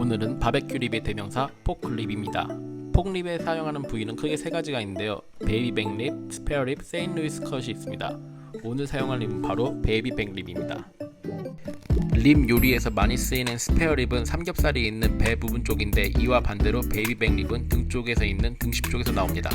오늘은 바베큐 립의 대명사 포크립입니다. 폭립에 사용하는 부위는 크게 세 가지가 있는데요. 베이비백 립, 스페어 립, 세인루이스 컷이 있습니다. 오늘 사용할 립은 바로 베이비백 립입니다. 립 요리에서 많이 쓰이는 스페어 립은 삼겹살이 있는 배 부분 쪽인데 이와 반대로 베이비백 립은 등 쪽에서 있는 등심 쪽에서 나옵니다.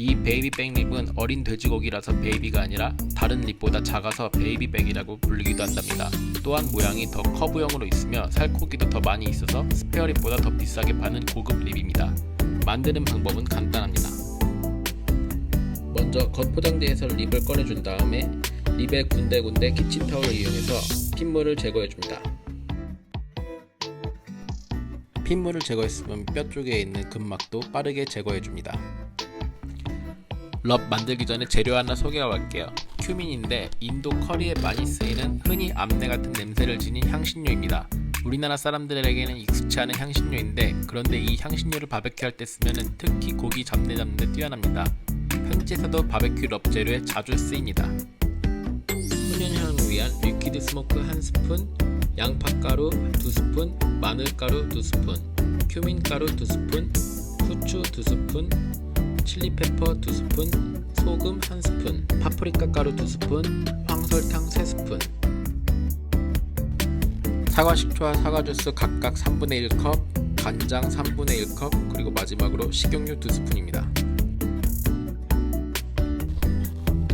이 베이비백 립은 어린 돼지고기라서 베이비가 아니라 다른 립보다 작아서 베이비백이라고 불리기도 한답니다. 또한 모양이 더 커브형으로 있으며 살코기도 더 많이 있어서 스페어 립보다 더 비싸게 파는 고급 립입니다. 만드는 방법은 간단합니다. 먼저 겉포장지에서 립을 꺼내준 다음에 립의 군데군데 키친타올을 이용해서 핏물을 제거해줍니다. 핏물을 제거했으면 뼈 쪽에 있는 근막도 빠르게 제거해줍니다. 럽 만들기 전에 재료 하나 소개하고 갈게요. 큐민인데 인도 커리에 많이 쓰이는 흔히 암내 같은 냄새를 지닌 향신료입니다. 우리나라 사람들에게는 익숙치 않은 향신료인데 그런데 이 향신료를 바베큐 할 때 쓰면 특히 고기 잡내 잡는 데 뛰어납니다. 현지에서도 바베큐 럽 재료에 자주 쓰입니다. 훈연향을 위한 리퀴드 스모크 한 스푼, 양파가루 두 스푼, 마늘가루 두 스푼, 큐민가루 두 스푼, 후추 두 스푼, 칠리페퍼 두 스푼, 소금 한 스푼, 파프리카 가루 두 스푼, 황설탕 세 스푼. 사과 식초와 사과 주스 각각 3분의 1컵, 간장 3분의 1컵, 그리고 마지막으로 식용유 두 스푼입니다.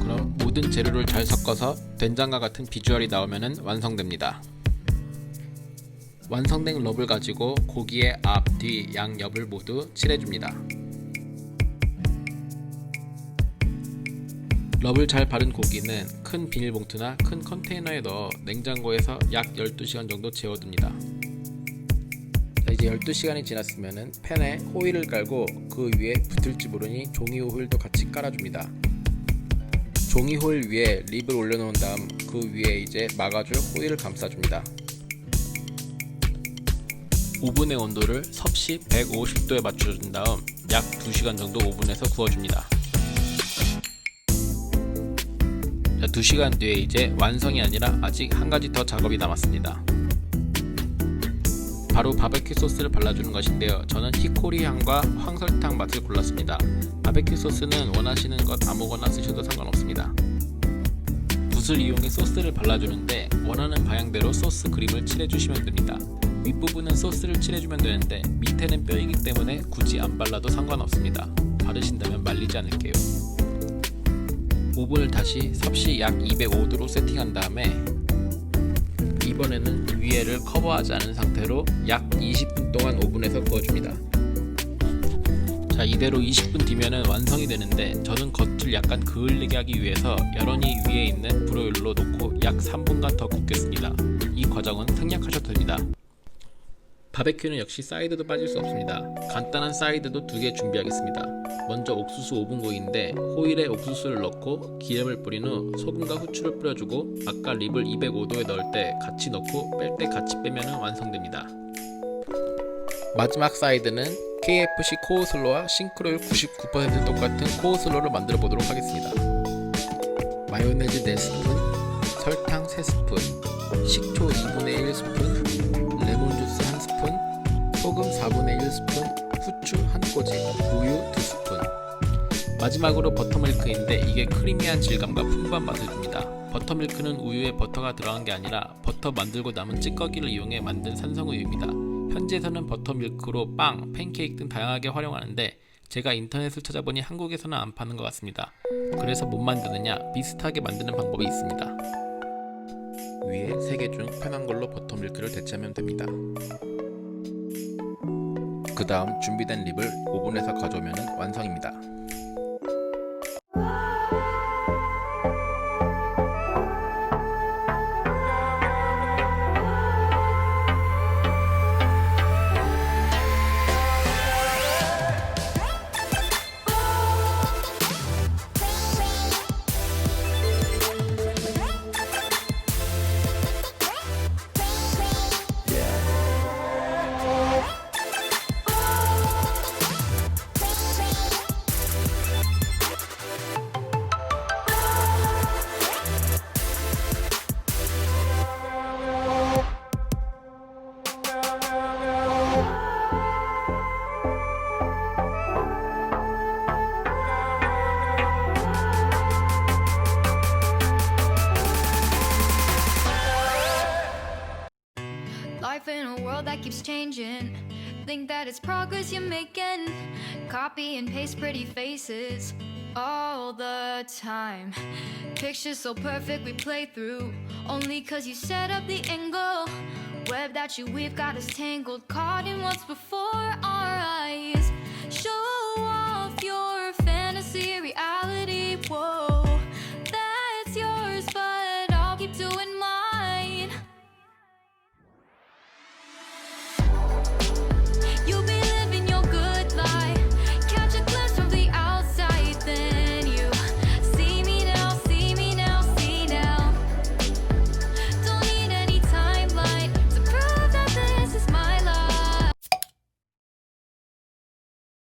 그럼 모든 재료를 잘 섞어서 된장과 같은 비주얼이 나오면 완성됩니다. 완성된 럽을 가지고 고기의 앞, 뒤, 양 옆을 모두 칠해줍니다. 럽을 잘 바른 고기는 큰 비닐봉투나 큰 컨테이너에 넣어 냉장고에서 약 12시간 정도 재워둡니다. 자, 이제 12시간이 지났으면 팬에 호일을 깔고 그 위에 붙을지 모르니 종이 호일도 같이 깔아줍니다. 종이 호일 위에 립을 올려놓은 다음 그 위에 이제 막아줄 호일을 감싸줍니다. 오븐의 온도를 섭씨 150도에 맞춰준 다음 약 2시간 정도 오븐에서 구워줍니다. 자, 2시간 뒤에 이제 완성이 아니라 아직 한 가지 더 작업이 남았습니다. 바로 바베큐 소스를 발라주는 것인데요. 저는 히코리 향과 황설탕 맛을 골랐습니다. 바베큐 소스는 원하시는 것 아무거나 쓰셔도 상관없습니다. 붓을 이용해 소스를 발라주는데 원하는 방향대로 소스 그림을 칠해주시면 됩니다. 윗부분은 소스를 칠해주면 되는데 밑에는 뼈이기 때문에 굳이 안 발라도 상관없습니다. 바르신다면 말리지 않을게요. 오븐을 다시 섭씨 약 205도로 세팅한 다음에 이번에는 위에를 커버하지 않은 상태로 약 20분 동안 오븐에서 구워줍니다. 자 이대로 20분 뒤면은 완성이 되는데 저는 겉을 약간 그을리게 하기 위해서 여론이 위에 있는 브로일로 놓고 약 3분간 더 굽겠습니다. 이 과정은 생략하셔도 됩니다. 바베큐는 역시 사이드도 빠질 수 없습니다. 간단한 사이드도 두 개 준비하겠습니다. 먼저 옥수수 오븐구이인데 호일에 옥수수를 넣고 기름을 뿌린 후 소금과 후추를 뿌려주고 아까 립을 205도에 넣을 때 같이 넣고 뺄 때 같이 빼면 완성됩니다. 마지막 사이드는 KFC 코우슬로와 싱크로율 99% 똑같은 코우슬로를 만들어 보도록 하겠습니다. 마요네즈 4스푼, 설탕 3스푼, 식초 2분의 1스푼, 레몬 주스 1스푼, 소금 4분의 1스푼, 후추 1꼬지, 우유 2스푼. 마지막으로 버터밀크인데 이게 크리미한 질감과 풍부한 맛을 줍니다. 버터밀크는 우유에 버터가 들어간 게 아니라 버터 만들고 남은 찌꺼기를 이용해 만든 산성우유입니다. 현지에서는 버터밀크로 빵, 팬케이크 등 다양하게 활용하는데 제가 인터넷을 찾아보니 한국에서는 안 파는 것 같습니다. 그래서 못 만드느냐 비슷하게 만드는 방법이 있습니다. 위에 3개 중 편한 걸로 버터밀크를 대체하면 됩니다. 그 다음 준비된 립을 오븐에서 가져오면 완성입니다. Keeps changing. Think that it's progress you're making. Copy and paste pretty faces all the time. Pictures so perfect we play through. Only cause you set up the angle. Web that you weave got us tangled. Caught in what's before our eyes. Show off your fantasy